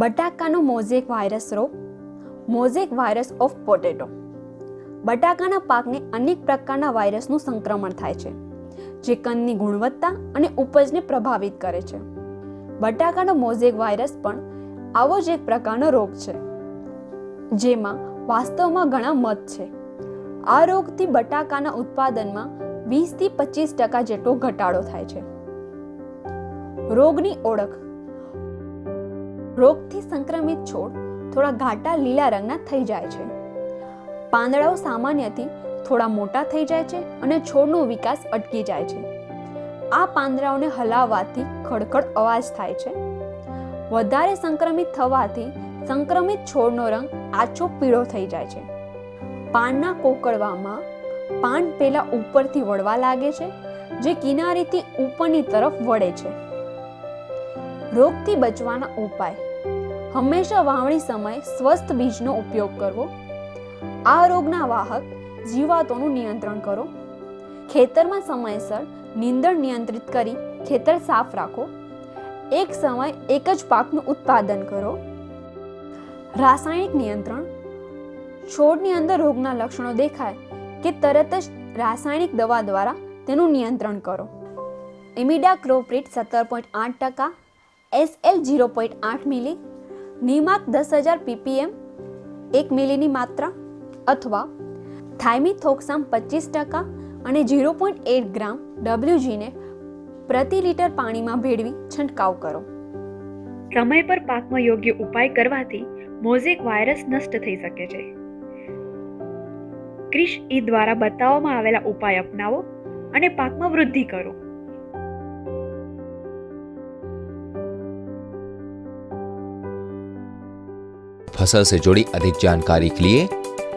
બટાકાનો mosaic virus રોગ mosaic virus of potato. બટાકાના પાકને અનેક પ્રકારના વાયરસનું સંક્રમણ થાય છે, જે કંદની ગુણવત્તા અને ઉપજને પ્રભાવિત કરે છે. બટાકાનો મોઝેક વાયરસ પણ આવો જ એક પ્રકારનો રોગ છે, જેમાં વાસ્તવમાં ઘણા મત છે. આ રોગથી બટાકાના ઉત્પાદનમાં વીસથી પચીસ ટકા જેટલો ઘટાડો થાય છે. રોગની ઓળખ રોગથી સંક્રમિત છોડ થોડા ઘાટા લીલા રંગના થઈ જાય છે. પાંદડાઓ સામાન્યથી થોડા મોટા થઈ જાય છે અને છોડનો વિકાસ અટકી જાય છે. આ પાંદડાઓને હલાવવાથી ખડખડ અવાજ થાય છે. વધારે સંક્રમિત થવાથી સંક્રમિત છોડનો રંગ આછો પીળો થઈ જાય છે. પાનના કોકળવામાં પાન પહેલા ઉપરથી વળવા લાગે છે, જે કિનારીથી ઉપરની તરફ વળે છે. રોગથી બચવાના ઉપાય. હંમેશા વાવણી સમયે સ્વસ્થ બીજનો ઉપયોગ કરવો. આ રોગના વાહક જીવાતોનું નિયંત્રણ કરો. ખેતરમાં સમયસર નીંદણ નિયંત્રિત કરી ખેતર સાફ રાખો. એક સમય એક જ પાકનું ઉત્પાદન કરો. રાસાયણિક નિયંત્રણ. છોડની અંદર રોગના લક્ષણો દેખાય કે તરત જ રાસાયણિક દવા દ્વારા તેનું નિયંત્રણ કરો. ઇમિડા ક્લોપ્રિટ સત્તર પોઈન્ટ આઠ ટકા, એસએલ જીરો પોઈન્ટ આઠ મિલી નિમાક દસ હજાર પીપીએમ, એક મિલીની માત્રા અથવા થાઇમિથોક્સામ પચીસ ટકા અને ઝીરો પોઈન્ટ એટ ગ્રામ ડબલ્યુજીને પ્રતિ લીટર પાણીમાં ભેળવી છંટકાવ કરો. સમય પર પાકમાં યોગ્ય ઉપાય કરવાથી મોઝેક વાયરસ નષ્ટ થઈ શકે છે. ક્રિશ ઈ દ્વારા બતાવવામાં આવેલા ઉપાય અપનાવો અને પાકમાં વૃદ્ધિ કરો. फ़सल से जुड़ी अधिक जानकारी के लिए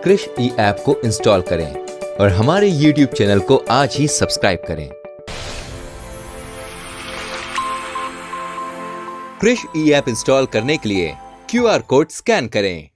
कृषि ई ऐप को इंस्टॉल करें और हमारे YouTube चैनल को आज ही सब्सक्राइब करें। कृषि ई ऐप इंस्टॉल करने के लिए क्यू आर कोड स्कैन करें।